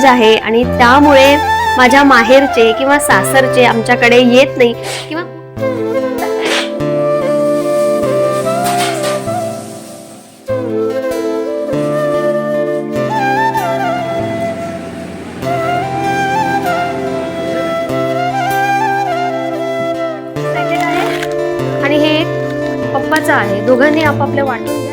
Message आहे आणि त्यामुळे माझ्या माहेरचे किंवा सासरचे आमच्याकडे येत नाही किंवा आहे आणि हे पप्पाचं आहे. दोघांनी आपापल्या वाटून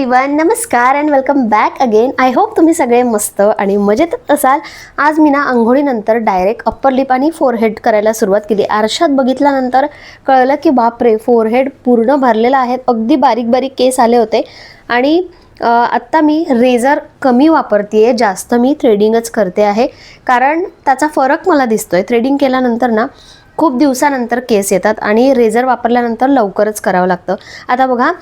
एव्हरीवन नमस्कार and welcome back again I hope तुम्ही सगळे मस्त आणि मजेतच असाल. आज मी ना आंघोळीनंतर डायरेक्ट अप्पर लिप आणि फोरहेड करायला सुरुवात केली. आरशात बघितल्यानंतर कळलं की बापरे फोरहेड पूर्ण भरलेलं आहे अगदी बारीक बारीक केस आले होते. आणि आत्ता मी रेझर कमी वापरते आहे जास्त मी थ्रेडिंगच करते आहे. कारण त्याचा फरक मला दिसतोय. थ्रेडिंग केल्यानंतर ना खूप दिवसानंतर केस येतात आणि रेझर वापरल्यानंतर लवकरच करावं लागतं. आता बघा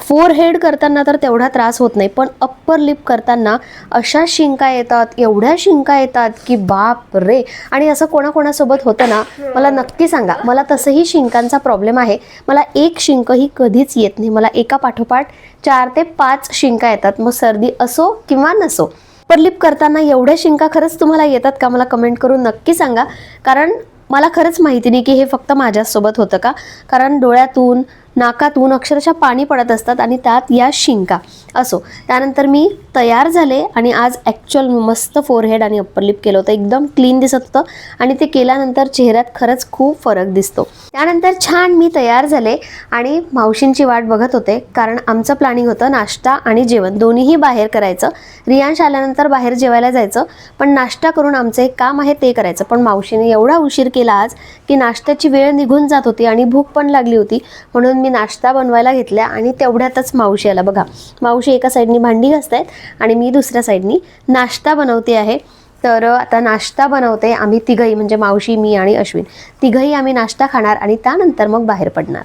फोर हेड करताना तर तेवढा त्रास होत नाही पण अप्पर लिप करताना अशा शिंका येतात एवढ्या शिंका येतात की बाप रे! आणि असं कोणाकोणासोबत होतं ना मला नक्की सांगा मला तसंही शिंकांचा प्रॉब्लेम आहे. मला एक शिंक ही कधीच येत नाही. मला एका पाठोपाठ चार ते पाच शिंका येतात. मग सर्दी असो किंवा नसो. अप्पर लिप करताना एवढ्या शिंका खरंच तुम्हाला येतात का? मला कमेंट करून नक्की सांगा. कारण मला खरंच माहिती नाही की हे फक्त माझ्यासोबत होतं का? कारण डोळ्यातून नाकातून अक्षरशः पाणी पडत असतात आणि त्यात या शिंका. असो त्यानंतर मी तयार झाले आणि आज ॲक्च्युअल मस्त फोरहेड आणि अप्पर लिप केलं होतं. एकदम क्लीन दिसत होतं आणि ते केल्यानंतर चेहऱ्यात खरंच खूप फरक दिसतो. त्यानंतर छान मी तयार झाले आणि मावशींची वाट बघत होते कारण आमचं प्लॅनिंग होतं नाश्ता आणि जेवण. दोन्हीही बाहेर करायचं. रियांश आल्यानंतर बाहेर जेवायला जायचं पण नाश्ता करून आमचं एक काम आहे ते करायचं. पण मावशीने एवढा उशीर केला आज की नाश्त्याची वेळ निघून जात होती आणि भूक पण लागली होती म्हणून मी मी नाश्ता बनवायला घेतल्या आणि तेवढ्यातच मावशी आला बघा मावशी एका साईडनी भांडी घासतायत आणि मी दुसऱ्या साईडनी नाश्ता बनवते आहे. तर आता नाश्ता बनवते आम्ही तिघही म्हणजे मावशी मी आणि अश्विन. तिघही आम्ही नाश्ता खाणार आणि त्यानंतर मग बाहेर पडणार.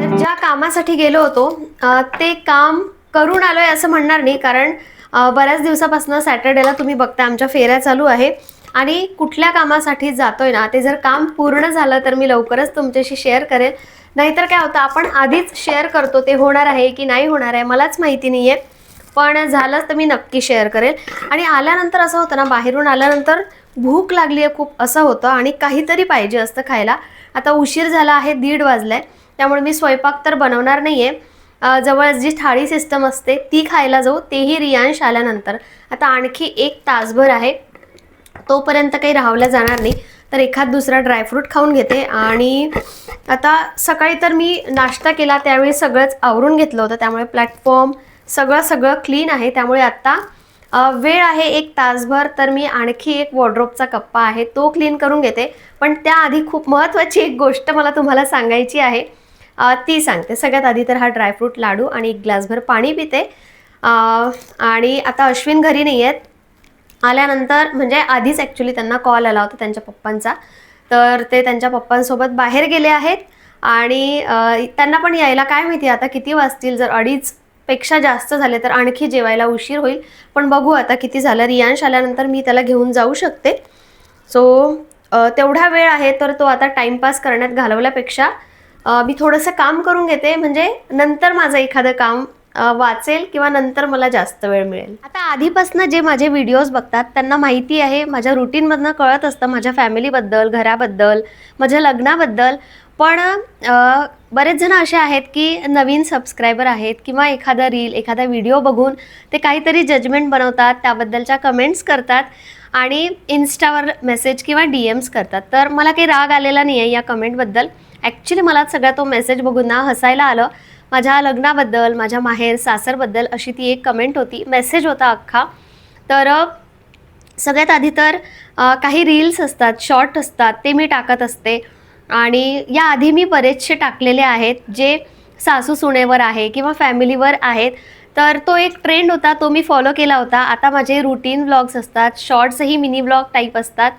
तर ज्या कामासाठी गेलो होतो ते काम करून आलोय असं म्हणणार नाही कारण बऱ्याच दिवसापासून सॅटर्डेला तुम्ही बघता आमच्या फेऱ्या चालू आहे आणि कुठल्या कामासाठी जातोय ना ते जर काम पूर्ण झालं तर मी लवकरच तुमच्याशी शेअर करेल. नाहीतर काय होतं आपण आधीच शेअर करतो ते होणार आहे की नाही होणार आहे मलाच माहिती नाही आहे पण झालंच तर मी नक्की शेअर करेल. आणि आल्यानंतर असं होतं ना बाहेरून आल्यानंतर भूक लागली आहे खूप असं होतं. आणि काहीतरी पाहिजे असतं खायला. आता उशीर झाला आहे दीड वाजलाय. त्यामुळे मी स्वयंपाक तर बनवणार नाही आहे जवळ जी थाळी सिस्टम असते ती खायला जाऊ. तेही रियांश आल्यानंतर. आता आणखी एक तासभर आहे. तोपर्यंत काही राहवल्या जाणार नाही. तर एखाद दुसरा ड्रायफ्रूट खाऊन घेते. आणि आता सकाळी तर मी नाश्ता केला त्यावेळी सगळंच आवरून घेतलं होतं. त्यामुळे प्लॅटफॉर्म सगळं सगळं क्लीन आहे. त्यामुळे आत्ता वेळ आहे एक तासभर. तर मी आणखी एक वॉर्ड्रोपचा कप्पा आहे तो क्लीन करून घेते. पण त्याआधी खूप महत्त्वाची एक गोष्ट मला तुम्हाला सांगायची आहे. ती सांगते. सगळ्यात आधी तर हा ड्रायफ्रूट लाडू आणि एक ग्लासभर पाणी पिते. आणि आता अश्विन घरी नाही आहेत आल्यानंतर म्हणजे आधीच ॲक्च्युली त्यांना कॉल आला होता त्यांच्या पप्पांचा. तर ते त्यांच्या पप्पांसोबत बाहेर गेले आहेत. आणि त्यांना पण यायला काय माहिती आता किती वाजतील? जर अडीच पेक्षा जास्त झाले तर आणखी जेवायला उशीर होईल. पण बघू आता किती झालं. रियांश आल्यानंतर मी त्याला घेऊन जाऊ शकते. सो तेवढा वेळ आहे तर तो आता टाईमपास करण्यात घालवल्यापेक्षा मी थोडंसं काम करून घेते. म्हणजे नंतर माझं एखादं काम वाचेल किंवा नंतर मला जास्त वेळ मिळेल? आता आधीपासून जे माझे व्हिडिओज बघतात त्यांना माहिती आहे माझ्या रुटीनमधनं कळत असतं माझ्या फॅमिलीबद्दल घराबद्दल माझ्या लग्नाबद्दल. पण बरेच जण असे आहेत की नवीन सबस्क्रायबर आहेत किंवा एखादा रील एखादा व्हिडिओ बघून ते काहीतरी जजमेंट बनवतात त्याबद्दलच्या कमेंट्स करतात आणि इन्स्टावर मेसेज किंवा डी एम्स करतात. तर मला काही राग आलेला नाही आहे या कमेंटबद्दल. ॲक्च्युली मला सगळा तो मेसेज बघून ना हसायला आलं. माझ्या लग्नाबद्दल माझ्या माहेर सासरबद्दल अशी ती एक कमेंट होती. मेसेज होता अख्खा. तर सगळ्यात आधी तर काही रील्स असतात शॉर्ट असतात ते मी टाकत असते. आणि याआधी मी बरेचसे टाकलेले आहेत जे सासू सुनेवर आहे किंवा फॅमिलीवर आहेत. तर तो एक ट्रेंड होता तो मी फॉलो केला होता. आता माझे रुटीन ब्लॉग्स असतात शॉर्ट्सही मिनी ब्लॉग टाईप असतात.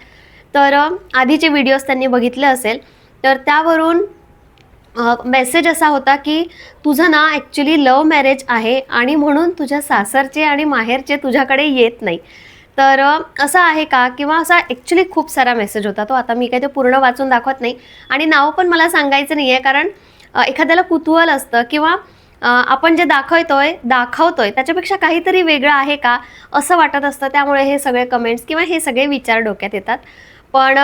तर आधीचे व्हिडिओज त्यांनी बघितले असेल. तर त्यावरून मेसेज असा होता की तुझं ना ॲक्च्युली लव मॅरेज आहे आणि म्हणून तुझ्या सासरचे आणि माहेरचे तुझ्याकडे येत नाही. तर असं आहे का? किंवा असा ॲक्च्युली खूप सारा मेसेज होता. तो आता मी काही ते पूर्ण वाचून दाखवत नाही. आणि नाव पण मला सांगायचं नाही आहे कारण एखाद्याला कुतूहल असतं किंवा आपण जे दाखवतोय दाखवतोय त्याच्यापेक्षा काहीतरी वेगळं आहे का? असं वाटत असतं. त्यामुळे हे सगळे कमेंट्स किंवा हे सगळे विचार डोक्यात येतात. पण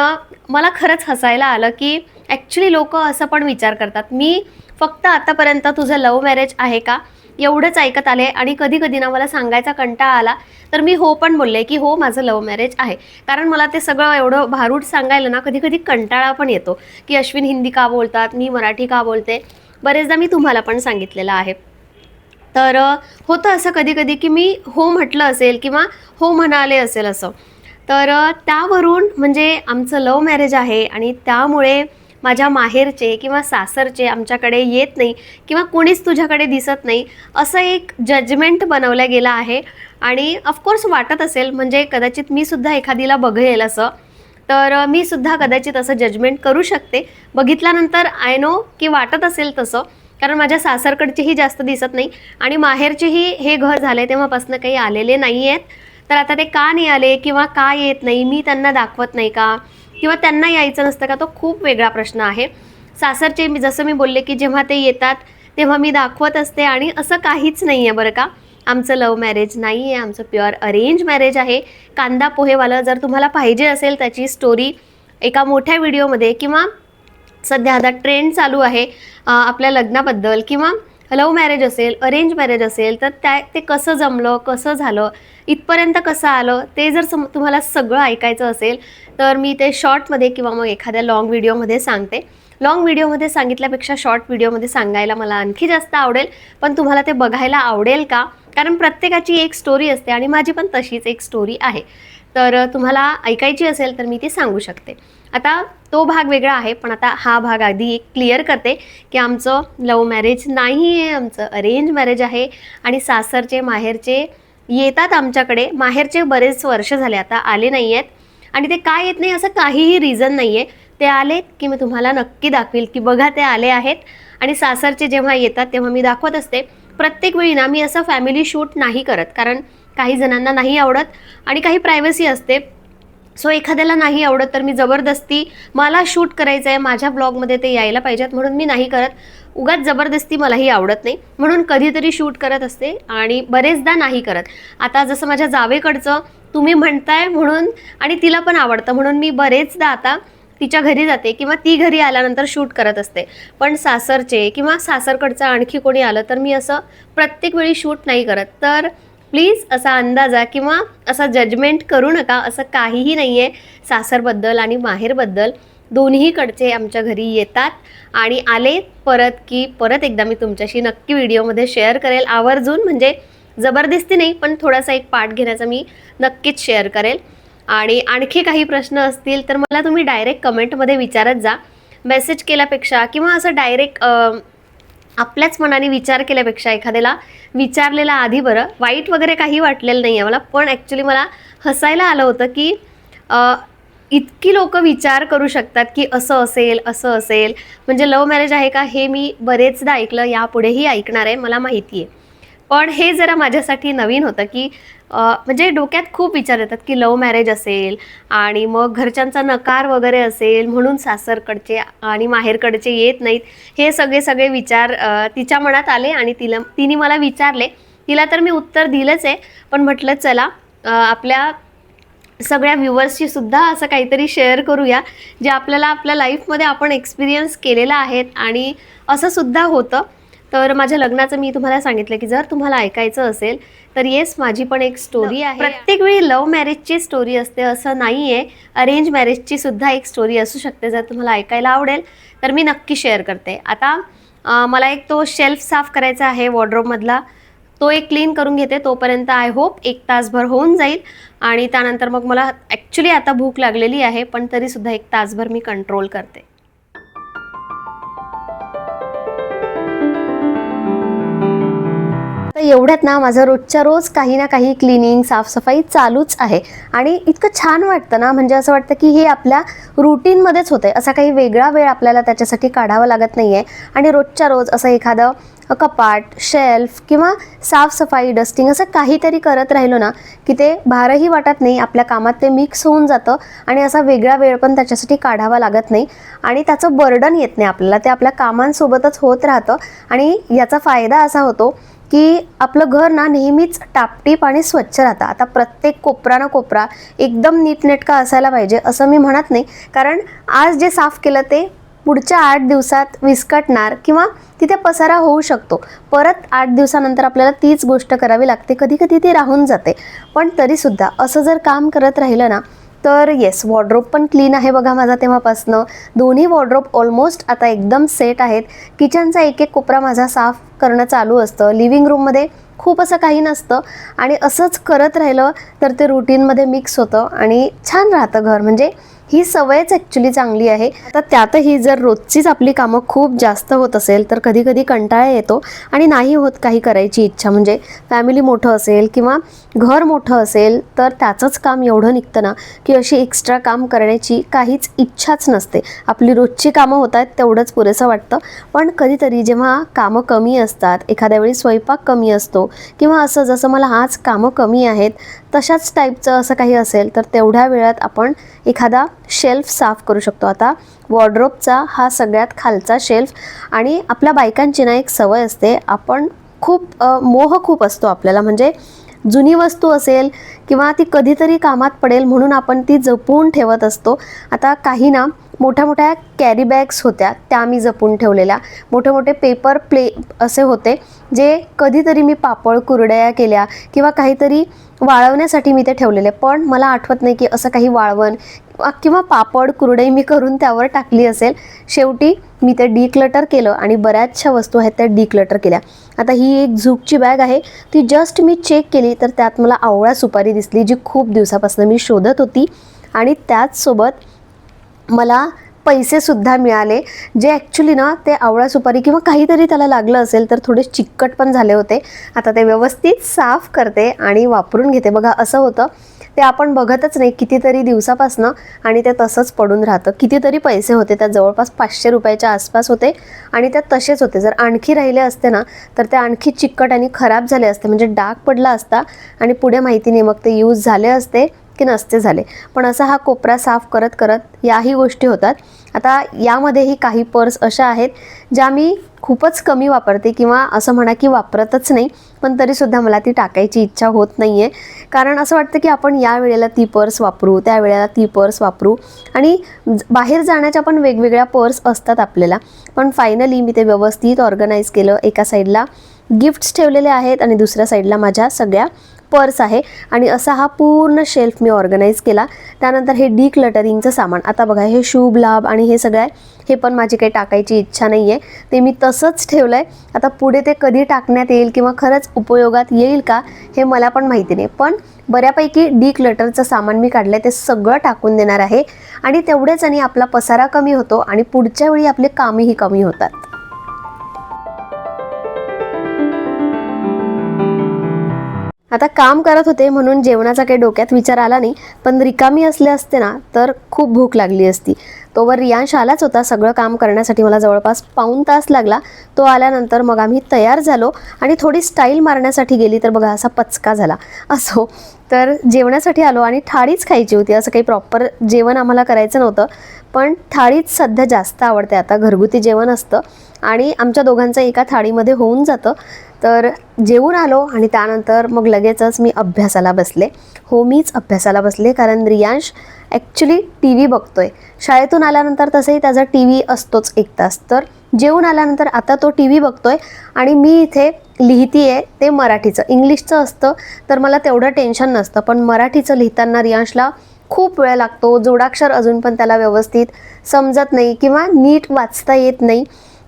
मला खरंच हसायला आलं की ॲक्च्युली लोक असं पण विचार करतात. मी फक्त आतापर्यंत तुझं लव्ह मॅरेज आहे का? एवढंच ऐकत आले आणि कधी कधी ना मला सांगायचा कंटाळा आला तर मी हो पण बोलले की हो माझं लव्ह मॅरेज आहे. कारण मला ते सगळं एवढं भारूड सांगायला ना कधी कधी कंटाळा पण येतो की अश्विन हिंदी का बोलतात मी मराठी का बोलते? बरेचदा मी तुम्हाला पण सांगितलेलं आहे. तर होतं असं कधी कधी की मी हो म्हटलं असेल किंवा हो म्हणाले असेल असं. तर त्यावरून म्हणजे आमचं लव्ह मॅरेज आहे आणि त्यामुळे माझ्या माहेरचे किंवा सासरचे आमच्याकडे येत नाही किंवा कोणीच तुझ्याकडे दिसत नाही असं एक जजमेंट बनवलं गेलं आहे. आणि ऑफकोर्स वाटत असेल म्हणजे कदाचित मी सुद्धा एखादीला बघेल असं. तर मी सुद्धा कदाचित असं जजमेंट करू शकते. बघितल्यानंतर आय नो की वाटत असेल तसं कारण माझ्या सासरकडचीही जास्त दिसत नाही आणि माहेरचेही हे घर झाले तेव्हापासून काही आलेले नाही आहेत तर आता ते का नाही आले किंवा का येत नाही मी त्यांना दाखवत नाही का? किंवा त्यांना यायचं नसतं का? तो खूप वेगळा प्रश्न आहे. सासरचे मी जसं मी बोलले की जेव्हा ते येतात तेव्हा मी दाखवत असते आणि असं काहीच नाही आहे बरं का? आमचं लव्ह मॅरेज नाही आहे आमचं प्युअर अरेंज मॅरेज आहे. कांदा पोहेवालं जर तुम्हाला पाहिजे असेल त्याची स्टोरी एका मोठ्या व्हिडिओमध्ये किंवा सध्या आता ट्रेंड चालू आहे आपल्या लग्नाबद्दल किंवा लव्ह मॅरेज असेल अरेंज मॅरेज असेल तर त्या ते कसं जमलं कसं झालं इथपर्यंत कसं आलं ते जर सम तुम्हाला सगळं ऐकायचं असेल तर मी ते शॉर्टमध्ये किंवा मग एखाद्या लाँग व्हिडिओमध्ये सांगते. लाँग व्हिडिओमध्ये सांगितल्यापेक्षा शॉर्ट व्हिडिओमध्ये सांगायला मला आणखी जास्त आवडेल पण तुम्हाला ते बघायला आवडेल का? कारण प्रत्येकाची एक स्टोरी असते आणि माझी पण तशीच एक स्टोरी आहे. तर तुम्हाला ऐकायची असेल तर मी ती सांगू शकते. आता तो भाग वेगळा आहे पण आता हा भाग आधी एक क्लिअर करते की आमचं लव्ह मॅरेज नाही आहे आमचं अरेंज मॅरेज आहे आणि सासरचे माहेरचे येतात आमच्याकडे. माहेरचे बरेच वर्ष झाले आता आले नाही आहेत आणि ते काय येत नाही असं काहीही रिझन नाही आहे ते आलेत की मी तुम्हाला नक्की दाखवेल की बघा ते आले आहेत. आणि सासरचे जेव्हा येतात तेव्हा मी दाखवत असते. प्रत्येक वेळी ना मी असं फॅमिली शूट नाही करत. कारण काही जणांना नाही आवडत आणि काही प्रायव्हसी असते. सो एखाद्याला नाही आवडत तर मी जबरदस्ती मला शूट करायचं आहे माझ्या ब्लॉगमध्ये ते यायला पाहिजेत म्हणून मी नाही करत. उगाच जबरदस्ती मलाही आवडत नाही. म्हणून कधीतरी शूट करत असते आणि बरेचदा नाही करत. आता जसं माझ्या जावेकडचं तुम्ही म्हणताय म्हणून आणि तिला पण आवडतं. म्हणून मी बरेचदा आता तिच्या घरी जाते किंवा ती घरी आल्यानंतर शूट करत असते. पण सासरचे किंवा सासरकडचं आणखी कोणी आलं तर मी असं प्रत्येक वेळी शूट नाही करत. तर प्लीज असा अंदाजा किंवा असा जजमेंट करू नका असं काहीही नाही आहे सासरबद्दल आणि माहेरबद्दल. दोन्हीकडचे आमच्या घरी येतात आणि आले परत की परत एकदा मी तुमच्याशी नक्की व्हिडिओमध्ये शेअर करेल. आवर्जून म्हणजे जबरदस्ती नाही पण थोडासा एक पाठ घेण्याचा मी नक्कीच शेअर करेल. आणि आणखी काही प्रश्न असतील तर मला तुम्ही डायरेक्ट कमेंटमध्ये विचारत जा. मेसेज केल्यापेक्षा किंवा असं डायरेक्ट आपल्याच मनाने विचार केल्यापेक्षा एखाद्याला विचारलेला आधी बरं. वाईट वगैरे काही वाटलेलं नाही आहे मला पण ॲक्च्युली मला हसायला आलं होतं की इतकी लोक विचार करू शकतात की असं असेल असं असेल. म्हणजे लव्ह मॅरेज आहे का हे मी बरेचदा ऐकलं यापुढेही ऐकणार आहे मला माहिती आहे पण हे जरा माझ्यासाठी नवीन होतं की म्हणजे डोक्यात खूप विचार येतात की लव्ह मॅरेज असेल आणि मग घरच्यांचा नकार वगैरे असेल म्हणून सासरकडचे आणि माहेरकडचे येत नाहीत. हे सगळे सगळे विचार तिच्या मनात आले आणि तिला तिने मला विचारले. तिला तर मी उत्तर दिलंच आहे पण म्हटलं चला आपल्या सगळ्या व्ह्युअर्सशी सुद्धा असं काहीतरी शेअर करूया जे आपल्याला आपल्या लाईफमध्ये आपण एक्सपिरियन्स केलेला आहेत. आणि असं सुद्धा होतं. तर माझ्या लग्नाचं मी तुम्हाला सांगितलं की जर तुम्हाला ऐकायचं असेल तर येस माझी पण एक स्टोरी आहे. प्रत्येक वेळी लव्ह मॅरेजची स्टोरी असते असं नाही आहे अरेंज मॅरेजची सुद्धा एक स्टोरी असू शकते जर तुम्हाला ऐकायला आवडेल. तर मी नक्की शेअर करते. आता मला एक तो शेल्फ साफ करायचा आहे वॉर्ड्रोबमधला तो एक क्लीन करून घेते. तोपर्यंत आय होप एक तासभर होऊन जाईल. आणि त्यानंतर मग मला ॲक्च्युली आता भूक लागलेली आहे पण तरीसुद्धा एक तासभर मी कंट्रोल करते. एवढ्यात ना माझं रोजच्या रोज काही ना काही क्लिनिंग साफसफाई चालूच आहे. आणि इतकं छान वाटतं ना म्हणजे असं वाटतं की हे आपल्या रुटीनमध्येच होतं आहे असा काही वेगळा वेळ आपल्याला त्याच्यासाठी काढावा लागत नाही आहे आणि रोजच्या रोज असं एखादं कपाट शेल्फ किंवा साफसफाई डस्टिंग असं काहीतरी करत राहिलो ना की ते भारही वाटत नाही आपल्या कामात ते मिक्स होऊन जातं आणि असा वेगळा वेळ पण त्याच्यासाठी काढावा लागत नाही. आणि त्याचं बर्डन येत नाही आपल्याला ते आपल्या कामांसोबतच होत राहतं. आणि याचा फायदा असा होतो की आपलं घर ना नेहमीच टापटीप आणि स्वच्छ राहतं. आता प्रत्येक कोपरा ना कोपरा एकदम नीटनेटका असायला पाहिजे असं मी म्हणत नाही. कारण आज जे साफ केलं ते पुढच्या आठ दिवसात विस्कटणार किंवा तिथे पसारा होऊ शकतो. परत आठ दिवसानंतर आपल्याला तीच गोष्ट करावी लागते. कधी कधी ती राहून जाते. पण तरीसुद्धा असं जर काम करत राहिलं ना तर येस वॉर्ड्रोप पण क्लीन आहे बघा माझा तेव्हापासनं. दोन्ही वॉर्ड्रोप ऑलमोस्ट आता एकदम सेट आहेत. किचनचा एक एक कोपरा माझा साफ करणं चालू असतं. लिव्हिंग रूममध्ये खूप असं काही नसतं. आणि असंच करत राहिलं तर ते रुटीनमध्ये मिक्स होतं आणि छान राहतं घर. म्हणजे ही सवयच ॲक्च्युली चांगली आहे. आता त्यातही जर रोजचीच आपली कामं खूप जास्त होत असेल तर कधी कधी कंटाळा येतो आणि नाही होत काही करायची इच्छा. म्हणजे फॅमिली मोठं असेल किंवा घर मोठं असेल तर त्याचंच काम एवढं निघतं ना की अशी एक्स्ट्रा काम करण्याची काहीच इच्छाच नसते. आपली रोजची कामं होत आहेत तेवढंच पुरेसं वाटतं. पण कधीतरी जेव्हा कामं कमी असतात एखाद्या वेळी स्वयंपाक कमी असतो किंवा असं जसं मला आज कामं कमी आहेत तशाच टाईपचं असं काही असेल तर तेवढ्या वेळात आपण एखादा शेल्फ साफ करू शकतो. आता वॉर्ड्रोपचा हा सगळ्यात खालचा शेल्फ आणि आपल्या बायकांची ना एक सवय असते. आपण खूप मोह खूप असतो आपल्याला. म्हणजे जुनी वस्तू असेल किंवा ती कधीतरी कामात पडेल म्हणून आपण ती जपून ठेवत असतो. आता काही ना मोठ्या मोठ्या कॅरी बॅग्स होत्या त्या मी जपून ठेवलेल्या. मोठे मोठे पेपर प्ले असे होते जे कधीतरी मी पापड कुरड्या केल्या किंवा काहीतरी वाळवण्यासाठी मी ते ठेवलेले. पण मला आठवत नाही की असं काही वाळवण किंवा पापड कुरडई मी करून त्यावर टाकली असेल. शेवटी मी ते डिक्लटर केलं आणि बऱ्याचशा वस्तू आहेत त्या डिक्लटर केल्या. आता ही एक झूकची बॅग आहे ती जस्ट मी चेक केली तर त्यात मला आवळा सुपारी दिसली जी खूप दिवसापासून मी शोधत होती आणि त्याचसोबत मला पैसेसुद्धा मिळाले जे ॲक्च्युली ना ते आवळा सुपारी किंवा काहीतरी त्याला लागलं असेल तर थोडे चिकट पण झाले होते. आता ते व्यवस्थित साफ करते आणि वापरून घेते. बघा असं होतं. ते आपण बघतच नाही कितीतरी दिवसापासनं आणि ते तसंच पडून राहतं. कितीतरी पैसे होते त्यात जवळपास पाचशे रुपयाच्या आसपास होते आणि त्यात तसेच होते. जर आणखी राहिले असते ना तर ते आणखी चिकट आणि खराब झाले असते. म्हणजे डाग पडला असता आणि पुढे माहिती नाही मग ते यूज झाले असते. की नसते झाले. पण असा हा कोपरा साफ करत करत याही गोष्टी होतात. आता यामध्येही काही पर्स अशा आहेत ज्या मी खूपच कमी वापरते किंवा असं म्हणा की वापरतच नाही पण तरीसुद्धा मला ती टाकायची इच्छा होत नाही आहे कारण असं वाटतं की आपण या वेळेला ती पर्स वापरू त्या वेळेला ती पर्स वापरू. आणि बाहेर जाण्याच्या पण वेगवेगळ्या पर्स असतात आपल्याला. पण फायनली मी ते व्यवस्थित ऑर्गनाईज केलं. एका साईडला गिफ्ट्स ठेवलेले आहेत आणि दुसऱ्या साईडला माझ्या सगळ्या पर्स आहे आणि असा हा पूर्ण शेल्फ मी ऑर्गनाईज केला. त्यानंतर हे डी क्लटरिंगचं सामान. आता बघा हे शुभ लाभ आणि हे सगळं आहे हे पण माझी काही टाकायची इच्छा नाही आहे ते मी तसंच ठेवलं आहे आता पुढे ते कधी टाकण्यात येईल किंवा खरंच उपयोगात येईल का हे मला पण माहिती नाही. पण बऱ्यापैकी डी क्लटरचं सामान मी काढलं आहे ते सगळं टाकून देणार आहे. आणि तेवढेच आणि आपला पसारा कमी होतो आणि पुढच्या वेळी आपले कामही कमी होतात. आता काम करत होते म्हणून जेवणाचा काही डोक्यात विचार आला नाही पण रिकामी असले असते ना तर खूप भूक लागली असती. तोवर रियांश आलाच होता. सगळं काम करण्यासाठी मला जवळपास पाऊण तास लागला. तो आल्यानंतर मग आम्ही तयार झालो आणि थोडी स्टाईल मारण्यासाठी गेली तर बघा असा पचका झाला. असो तर जेवणासाठी आलो आणि थाळीच खायची होती. असं काही प्रॉपर जेवण आम्हाला करायचं नव्हतं. पण थाळीच सध्या जास्त आवडते. आता घरगुती जेवण असतं आणि आमच्या दोघांचं एका थाळीमध्ये होऊन जातं. तर जेवून आलो आणि त्यानंतर मग लगेचच मी अभ्यासाला बसले. हो मीच अभ्यासाला बसले कारण रियांश ॲक्च्युली टी व्ही बघतोय. शाळेतून आल्यानंतर तसंही त्याचा टी व्ही असतोच एक तास. तर जेवून आल्यानंतर आता तो टी व्ही बघतोय आणि मी इथे लिहिती आहे ते मराठीचं. इंग्लिशचं असतं तर मला तेवढं टेन्शन नसतं. पण मराठीचं लिहिताना रियांशला खूप वेळ लागतो. जोडाक्षर अजून पण त्याला व्यवस्थित समजत नाही किंवा नीट वाचता येत नाही.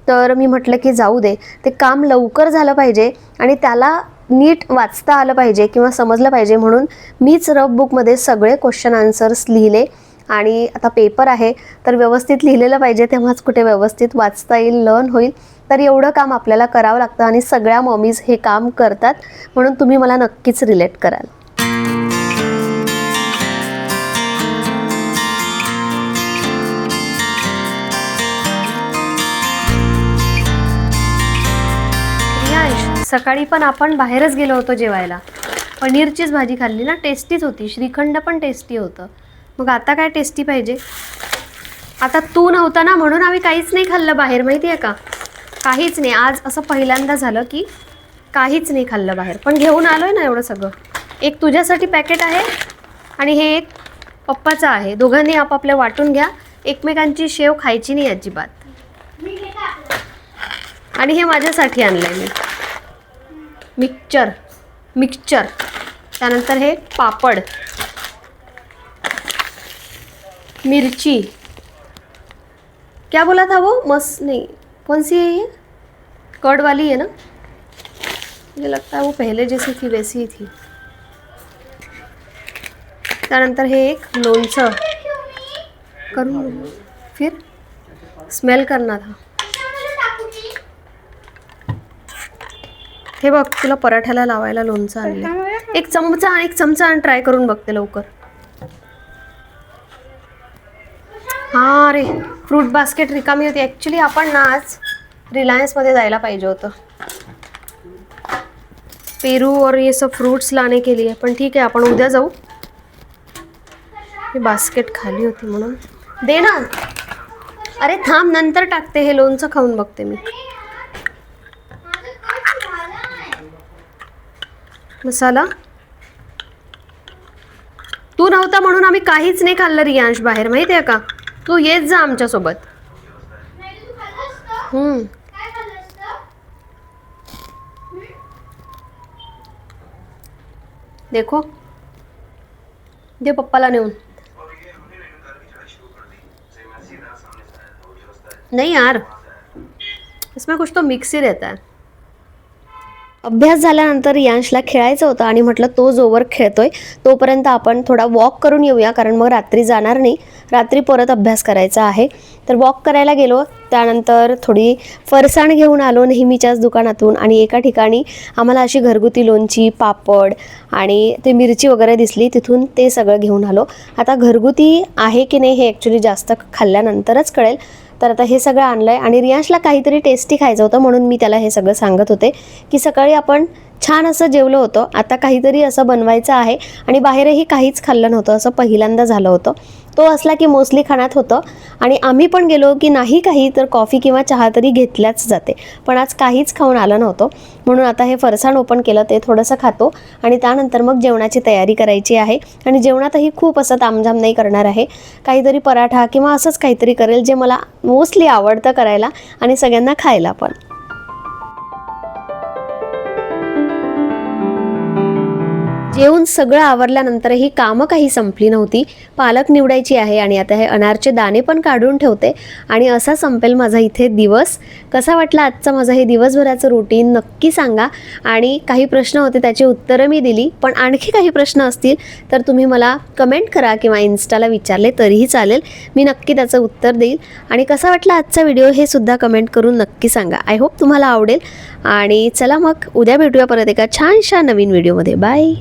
तर मी म्हटलं की जाऊ दे. ते काम लवकर झालं पाहिजे आणि त्याला नीट वाचता आलं पाहिजे किंवा समजलं पाहिजे म्हणून मीच रफ बुकमध्ये सगळे क्वेश्चन आन्सर्स लिहिले. आणि आता पेपर आहे तर व्यवस्थित लिहिलेलं पाहिजे तेव्हाच कुठे व्यवस्थित वाचता येईल लर्न होईल. तर एवढं काम आपल्याला करावं लागतं आणि सगळ्या मॉमीज हे काम करतात. म्हणून तुम्ही मला नक्कीच रिलेट कराल. सकाळी पण आपण बाहेरच गेलो होतो जेवायला. पनीरचीच भाजी खाल्ली ना टेस्टीच होती. श्रीखंड पण टेस्टी होतं. मग आता काय टेस्टी पाहिजे? आता तू नव्हता ना म्हणून आम्ही काहीच नाही खाल्लं बाहेर माहिती आहे का? काहीच नाही. आज असं पहिल्यांदा झालं की काहीच नाही खाल्लं बाहेर. पण घेऊन आलो आहे ना एवढं सगळं. एक तुझ्यासाठी पॅकेट आहे आणि हे एक पप्पाचं आहे. दोघांनी आपापल्या वाटून घ्या. एकमेकांची शेव खायची नाही अजिबात. आणि हे माझ्यासाठी आणलं आहे मी. मिक्सचर मिक्सचर त्यानंतर हे पापड. मिर्ची. क्या बोला था वो? मस्त नहीं. कौन सी है ये? कर्ड वाली है ना? मुझे लगता है वो पहले जैसी थी वैसी ही थी. त्यानंतर हे एक लोणचं. करून फिर? स्मेल करना था. हे बघ तुला पराठ्याला लावायला लोणचं आणलं एक चमचा आणि एक चमचा आणि ट्राय करून बघते लवकर. हा अरे फ्रूट बास्केट रिकामी होती. ॲक्च्युली आपण ना आज रिलायन्समध्ये जायला पाहिजे होतं. पेरू और ये सब फ्रूट्स लाने के लिए. पण ठीक आहे आपण उद्या जाऊ. ही बास्केट खाली होती म्हणून. दे ना. अरे थांब नंतर टाकते हे लोणचं खाऊन बघते मी. मसाला. तू नव्हता म्हणून आम्ही काहीच नाही खाल्लं रियांश बाहेर माहिती आहे का? तू येत जा आमच्यासोबत देखो. दे पप्पाला नेऊन. नहीं यार. इसमें कुछ तो मिक्स ही रहता है. अभ्यास झाल्यानंतर यांशला खेळायचं होतं आणि म्हटलं तो जोवर खेळतोय तोपर्यंत आपण थोडा वॉक करून येऊया कारण मग रात्री जाणार नाही. रात्री परत अभ्यास करायचा आहे. तर वॉक करायला गेलो त्यानंतर थोडी फरसाण घेऊन आलो नेहमीच्याच दुकानातून आणि एका ठिकाणी आम्हाला अशी घरगुती लोणची पापड आणि ते मिरची वगैरे दिसली तिथून ते सगळं घेऊन आलो. आता घरगुती आहे की नाही हे ॲक्च्युली जास्त खाल्ल्यानंतरच कळेल. तर आता हे सगळं आणलं आहे आणि रियांशला काहीतरी टेस्टी खायचं होतं म्हणून मी त्याला हे सगळं सांगत होते की सकाळी आपण छान असं जेवलो होतो. आता काहीतरी असं बनवायचं आहे आणि बाहेरही काहीच खाल्लं नव्हतं. असं पहिल्यांदा झालं होतं. तो असला की मोस्टली खाण्यात होतं. आणि आम्ही पण गेलो की नाही काही तर कॉफी किंवा चहा तरी घेतल्याच जाते. पण आज काहीच खाऊन आलं नव्हतं. म्हणून आता हे फरसाण ओपन केलं ते थोडंसं खातो. आणि त्यानंतर मग जेवणाची तयारी करायची आहे. आणि जेवणातही खूप असं तामझाम नाही करणार आहे. काहीतरी पराठा किंवा असंच काहीतरी करेल जे मला मोस्टली आवडतं करायला आणि सगळ्यांना खायला पण. जेवून सगळं आवरल्यानंतरही कामं काही संपली नव्हती. पालक निवडायची आहे आणि आता हे अनारचे दाणे पण काढून ठेवते. आणि असा संपेल माझा इथे दिवस. कसा वाटला आजचा माझा हे दिवसभराचं रुटीन नक्की सांगा. आणि काही प्रश्न होते त्याची उत्तरं मी दिली. पण आणखी काही प्रश्न असतील तर तुम्ही मला कमेंट करा किंवा इन्स्टाला विचारले तरीही चालेल. मी नक्की त्याचं उत्तर देईल. आणि कसा वाटला आजचा व्हिडिओ हे सुद्धा कमेंट करून नक्की सांगा. आय होप तुम्हाला आवडेल. आणि चला मग उद्या भेटूया परत एका छानशा नवीन व्हिडिओमध्ये बाय